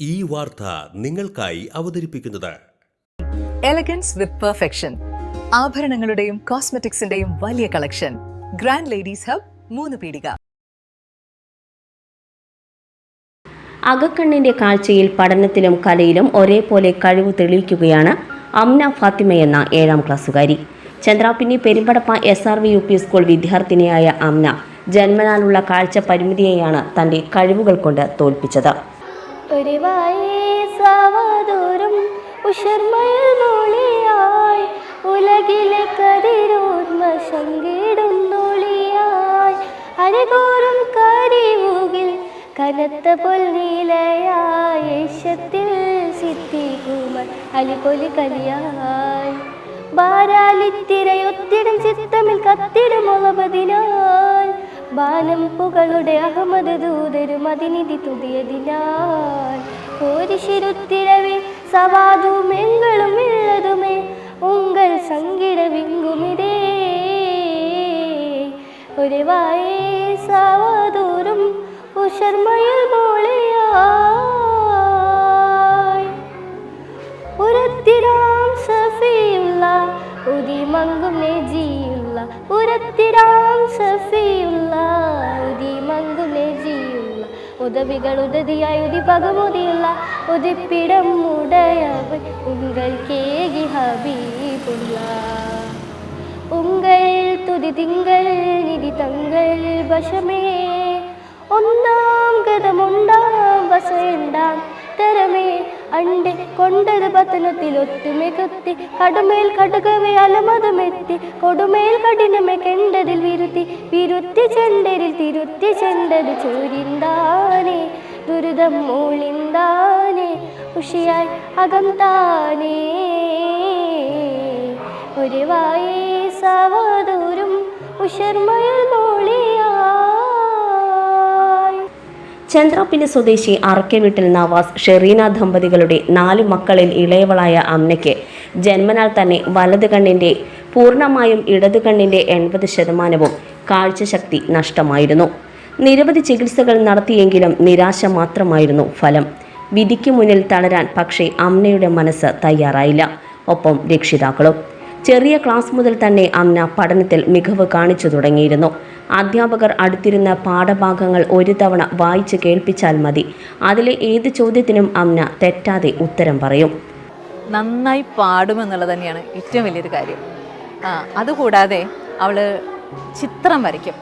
ഈ വാർത്ത നിങ്ങൾക്കായി അവതരിപ്പിക്കുന്നത്. എലഗൻസ് വിത്ത് പെർഫെക്ഷൻ ആഭരണങ്ങളുടെയും കോസ്മെറ്റിക്സിന്റെയും വലിയ കളക്ഷൻ. ഗ്രാൻഡ് ലേഡീസ് ഹബ് മൂന്ന് പീടിക. അകക്കണ്ണിന്റെ കാഴ്ചയിൽ പഠനത്തിലും കലയിലും ഒരേപോലെ കഴിവ് തെളിയിക്കുകയാണ് അമ്ന ഫാത്തിമ എന്ന ഏഴാം ക്ലാസ്സുകാരി. Chandrappinni Perumpadappa S R V U P school വിദ്യാർത്ഥിനിയായ Amna ജന്മനാലുള്ള കാഴ്ച പരിമിതിയെയാണ് തന്റെ കഴിവുകൾ കൊണ്ട് തോൽപ്പിച്ചത്. ഒരു വയസ്സാവതോറും ഉഷർമയിൽ മൊളിയായി ഉലകിലെ കതിരോന്മ ശങ്കിടുന്നൊളിയായി അരകോറും കരിവുകിൽ കനത്ത പൊൽനീലയായി യേശത്തിൽ സിദ്ധികുമർ അലിപൊലി കലിയായി. ബാരാലിത്തിരയൊത്തിടും ചിത്തമിൽ കത്തിടും മുളപതിനാൽ ബാലം പുകളുടെ അഹമ്മദ് ദൂതരും അതിനിധി തുതിയതിനാൽ. കോരിശിരുത്തിരവേ സവാദും എങ്ങളും ഉള്ളതുമേ ഉങ്കൾ ഒരു വിങ്കുമിതേ നെജിയുള്ള ഉദവികൾ ഉദതിയായി உதிப்பிடம் പകമുതിയുള്ള ഉദിപ്പിടം கேகி ഹബീബുള്ള. ഉങ്കൾ തുതി തിങ്കൾ നിധി തങ്കൾ വശമേ. ഒന്നാം ഗതമുണ്ടാം വസയുണ്ടാം തരമേ. അണ്ട് കൊണ്ടത് പത്തനത്തിൽ ഒത്തുമെ കടുമേൽ കടുകവേ അലമതമെത്തി. കൊടുമേൽ കഠിനമെ വിരുത്തി ചെണ്ടരിൽ തിരുത്തി ചെണ്ടത് ചൂരിന്താനെ ദുരിതം മൂളിന്താനെ ഉഷിയായി അകം താനേ ഒരു വായി ഉഷർമയിൽ മോളിയായി. ചന്ദ്രാപ്പിന് സ്വദേശി അറക്കവീട്ടിൽ നവാസ് ഷെറീന ദമ്പതികളുടെ നാല് മക്കളിൽ ഇളയവളായ അമ്മയ്ക്ക് ജന്മനാൽ തന്നെ വലത് കണ്ണിന്റെ പൂർണമായും ഇടത് കണ്ണിന്റെ എൺപത് ശതമാനവും കാഴ്ചശക്തി നഷ്ടമായിരുന്നു. നിരവധി ചികിത്സകൾ നടത്തിയെങ്കിലും നിരാശ മാത്രമായിരുന്നു ഫലം. വിധിക്ക് മുന്നിൽ തളരാൻ പക്ഷേ അമ്നയുടെ മനസ്സ് തയ്യാറായില്ല. ഒപ്പം രക്ഷിതാക്കളും. ചെറിയ ക്ലാസ് മുതൽ തന്നെ അമ്ന പഠനത്തിൽ മികവ് കാണിച്ചു തുടങ്ങിയിരുന്നു. അധ്യാപകർ അടുത്തിരുന്ന പാഠഭാഗങ്ങൾ ഒരു തവണ വായിച്ച് കേൾപ്പിച്ചാൽ മതി. അതിലെ ഏത് ചോദ്യത്തിനും അമ്ന തെറ്റാതെ ഉത്തരം പറയും. നന്നായി പാടുമെന്നുള്ളത് തന്നെയാണ് ഏറ്റവും വലിയൊരു കാര്യം. അതുകൂടാതെ അവൾ ചിത്രം വരയ്ക്കും.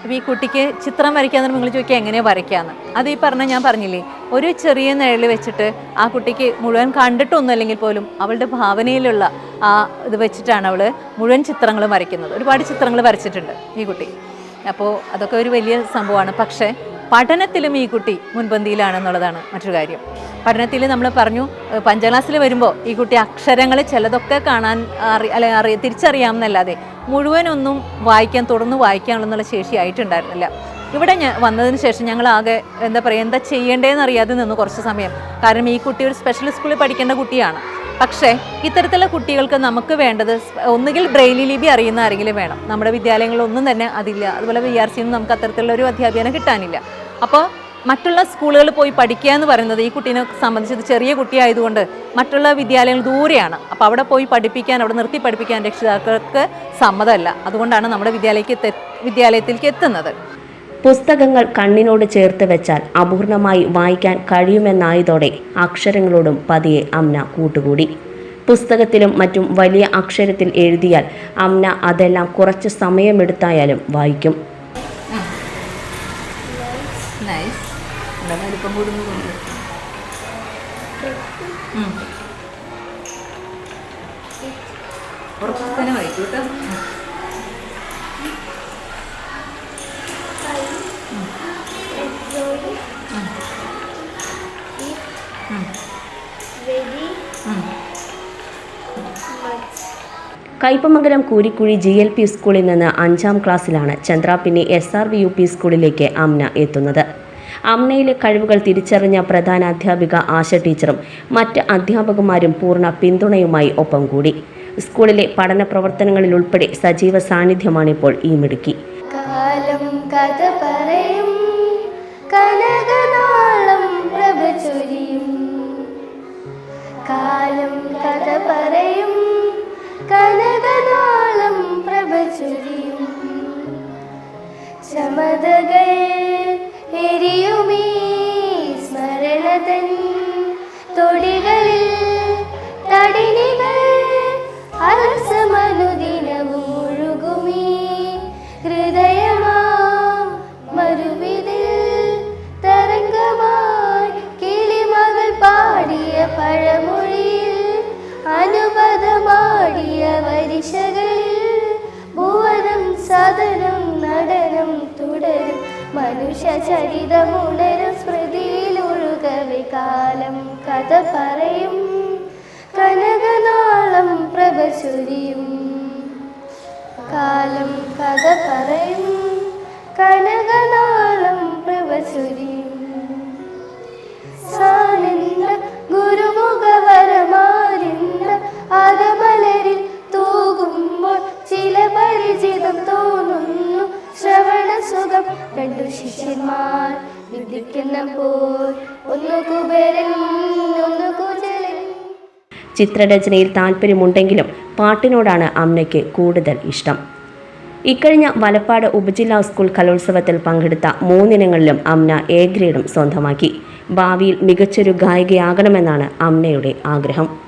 അപ്പോൾ ഈ കുട്ടിക്ക് ചിത്രം വരയ്ക്കാന്ന് നിങ്ങൾ ചോദിക്കുക എങ്ങനെയാണ് വരയ്ക്കാന്ന്? അത് ഈ പറഞ്ഞ ഞാൻ പറഞ്ഞില്ലേ ഒരു ചെറിയ നിഴൽ വെച്ചിട്ട് ആ കുട്ടിക്ക് മുഴുവൻ കണ്ടിട്ടൊന്നും അല്ലെങ്കിൽ പോലും അവളുടെ ഭാവനയിലുള്ള ആ ഇത് വെച്ചിട്ടാണ് അവൾ മുഴുവൻ ചിത്രങ്ങൾ വരയ്ക്കുന്നത്. ഒരുപാട് ചിത്രങ്ങൾ വരച്ചിട്ടുണ്ട് ഈ കുട്ടി. അപ്പോൾ അതൊക്കെ ഒരു വലിയ സംഭവമാണ്. പക്ഷേ പഠനത്തിലും ഈ കുട്ടി മുൻപന്തിയിലാണെന്നുള്ളതാണ് മറ്റൊരു കാര്യം. പഠനത്തിൽ നമ്മൾ പറഞ്ഞു പഞ്ചാം ക്ലാസ്സിൽ വരുമ്പോൾ ഈ കുട്ടി അക്ഷരങ്ങൾ ചിലതൊക്കെ കാണാൻ അറി അല്ലെ അറിയ തിരിച്ചറിയാമെന്നല്ലാതെ മുഴുവനൊന്നും വായിക്കാൻ തുടർന്ന് വായിക്കാനുള്ള ശേഷി ആയിട്ടുണ്ടായിരുന്നില്ല. ഇവിടെ ഞാൻ വന്നതിന് ശേഷം ഞങ്ങൾ ആകെ എന്താ പറയുക എന്താ ചെയ്യേണ്ടതെന്ന് അറിയാതെ നിന്ന് കുറച്ച് സമയം. കാരണം ഈ കുട്ടി ഒരു സ്പെഷ്യൽ സ്കൂളിൽ പഠിക്കേണ്ട കുട്ടിയാണ്. പക്ഷേ ഇത്തരത്തിലുള്ള കുട്ടികൾക്ക് നമുക്ക് വേണ്ടത് ഒന്നുകിൽ ബ്രെയിലി ലിപി അറിയുന്ന ആരെങ്കിലും വേണം. നമ്മുടെ വിദ്യാലയങ്ങളിലൊന്നും തന്നെ അതില്ല. അതുപോലെ വി ആർ സിന്നും നമുക്ക് അത്തരത്തിലുള്ള ഒരു അധ്യാപനം കിട്ടാനില്ല. അപ്പോൾ മറ്റുള്ള സ്കൂളുകളിൽ പോയി പഠിക്കുക എന്ന് പറയുന്നത് ഈ കുട്ടീനെ സംബന്ധിച്ച് ചെറിയ കുട്ടിയായതുകൊണ്ട് മറ്റുള്ള വിദ്യാലയങ്ങൾ ദൂരെയാണ്. അപ്പോൾ അവിടെ പോയി പഠിപ്പിക്കാൻ അവിടെ നിർത്തി പഠിപ്പിക്കാൻ രക്ഷിതാക്കൾക്ക് സമ്മതമല്ല. അതുകൊണ്ടാണ് നമ്മുടെ വിദ്യാലയക്ക് വിദ്യാലയത്തിലേക്ക് എത്തുന്നത്. പുസ്തകങ്ങൾ കണ്ണിനോട് ചേർത്ത് വെച്ചാൽ അപൂർണമായി വായിക്കാൻ കഴിയുമെന്നായതോടെ അക്ഷരങ്ങളോടും പതിയെ അമ്ന കൂട്ടുകൂടി. പുസ്തകത്തിലും മറ്റും വലിയ അക്ഷരത്തിൽ എഴുതിയാൽ അമ്ന അതെല്ലാം കുറച്ച് സമയമെടുത്തായാലും വായിക്കും. വലിപ്പം കൂടുന്നതുകൊണ്ട് ഉറപ്പനെ വായിക്കൂ കേട്ടോ Kaipamangalam Koorikkuzhi G L P സ്കൂളിൽ നിന്ന് അഞ്ചാം ക്ലാസ്സിലാണ് Chandrappinni S R V U P സ്കൂളിലേക്ക് അമ്ന എത്തുന്നത്. അമ്നയിലെ കഴിവുകൾ തിരിച്ചറിഞ്ഞ പ്രധാന അധ്യാപിക ആശ ടീച്ചറും മറ്റ് അധ്യാപകന്മാരും പൂർണ പിന്തുണയുമായി ഒപ്പം കൂടി. സ്കൂളിലെ പഠന പ്രവർത്തനങ്ങളിൽ ഉൾപ്പെടെ സജീവ സാന്നിധ്യമാണിപ്പോൾ ഈ മിടുക്കി. കാലം കഥ പറയും മനുഷ്യ ചരിതമുണരും സ്മൃതിയിൽ ഒഴുകവെ കാലം കഥ പറയും. കനകനാളം പ്രഭചുരിയും കാലം കഥ പറയും. കനകനാളം പ്രഭ സുഖം ശിഷ്യന്മാർ ശിഷ്യന്മാർ വിധിക്കുന്നപ്പോൾ ഒന്ന് കുബേരൻ ഒന്ന് കുചലൻ. ചിത്രരചനയിൽ താല്പര്യമുണ്ടെങ്കിലും പാട്ടിനോടാണ് അമ്മയ്ക്ക് കൂടുതൽ ഇഷ്ടം. ഇക്കഴിഞ്ഞ വലപ്പാട് ഉപജില്ലാ സ്കൂൾ കലോത്സവത്തിൽ പങ്കെടുത്ത മൂന്നിനങ്ങളിലും അമ്ന എ ഗ്രേഡും സ്വന്തമാക്കി. ഭാവിയിൽ മികച്ചൊരു ഗായികയാകണമെന്നാണ് അമ്നയുടെ ആഗ്രഹം.